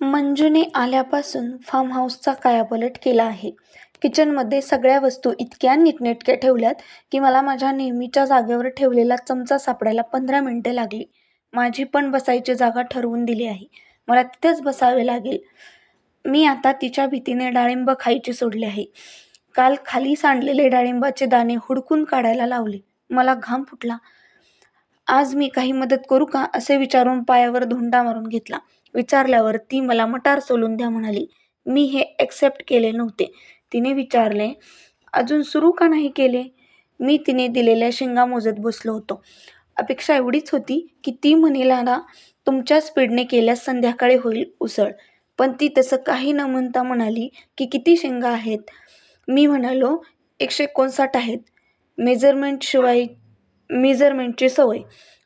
मंजूने आल्यापासून फार्म हाऊसचा कायापालट केला आहे. किचनमध्ये सगळ्या वस्तू इतक्या नीटनेटक्या ठेवल्यात की मला माझ्या नेहमीच्या जागेवर ठेवलेला चमचा सापडायला पंधरा मिनटं लागली. माझी पण बसायची जागा ठरवून दिली आहे. मला तिथेच बसावे लागेल. मी आता तिच्या भीतीने डाळिंब खायची सोडली आहे. काल खाली सांडलेले डाळिंबाचे दाणे हुडकून काढायला लावले. मला घाम फुटला. आज मी काही मदत करू का? असे विचारून पायावर धोंडा मारून घेतला. विचारल्यावर ती मला मटार सोलून द्या म्हणाली. मी हे ॲक्सेप्ट केले नव्हते. तिने विचारले अजून सुरू का नाही केले? मी तिने दिलेल्या शेंगा मोजत बसलो होतो. अपेक्षा एवढीच होती की ती म्हणेला ना तुमच्या स्पीडने केल्यास संध्याकाळी होईल उसळ. पण ती तसं काही न म्हणता म्हणाली की किती शेंगा आहेत? मी म्हणालो एकशे एकोणसाठ आहेत. मेजरमेंटशिवाय मेजरमेंटची सवय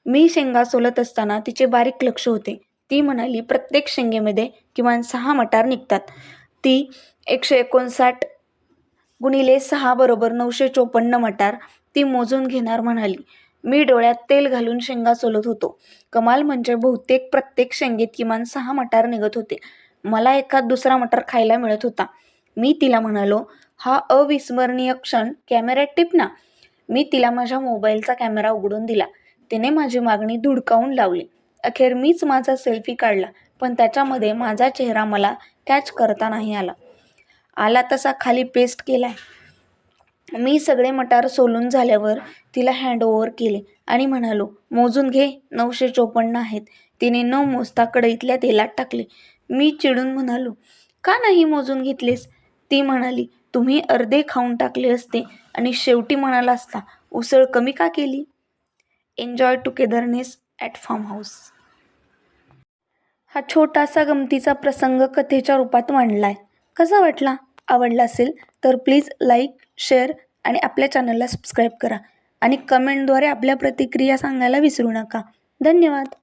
मी शेंगा सोलत असताना तिचे बारीक लक्ष होते. ती म्हणाली प्रत्येक शेंगेमध्ये किमान सहा मटार निघतात. ती एकशे एकोणसाठ गुणिले सहा बरोबर नऊशे चोपन्न मटार ती मोजून घेणार म्हणाली. मी डोळ्यात तेल घालून शेंगा सोलत होतो. कमाल म्हणजे बहुतेक प्रत्येक शेंगेत किमान सहा मटार निघत होते. मला एखाद दुसरा मटार खायला मिळत होता. मी तिला म्हणालो हा अविस्मरणीय क्षण. कॅमेऱ्यात टिपना मी तिला माझ्या मोबाईलचा कॅमेरा उघडून दिला. तिने माझी मागणी धुडकावून लावली. अखेर मीच माझा सेल्फी काढला पण त्याच्यामध्ये माझा चेहरा मला कॅच करता नाही आला. आला तसा खाली पेस्ट केलाय. मी सगळे मटार सोलून झाल्यावर तिला हँडओव्हर केले आणि म्हणालो मोजून घे नऊशे चोपन्न आहेत. तिने न मोजता कढईतल्या तेलात टाकले. मी चिडून म्हणालो का नाही मोजून घेतलेस? ती म्हणाली तुम्ही अर्धे खाऊन टाकले असते आणि शेवटी म्हणाला असता उसळ कमी का केली? Enjoy togetherness at farm house हा छोटासा गमतीचा प्रसंग कथेच्या रूपात मांडला आहे कसा वाटला? आवडला असेल तर प्लीज लाईक शेअर आणि आपल्या चॅनलला सबस्क्राईब करा. आणि कमेंटद्वारे आपल्या प्रतिक्रिया सांगायला विसरू नका. धन्यवाद.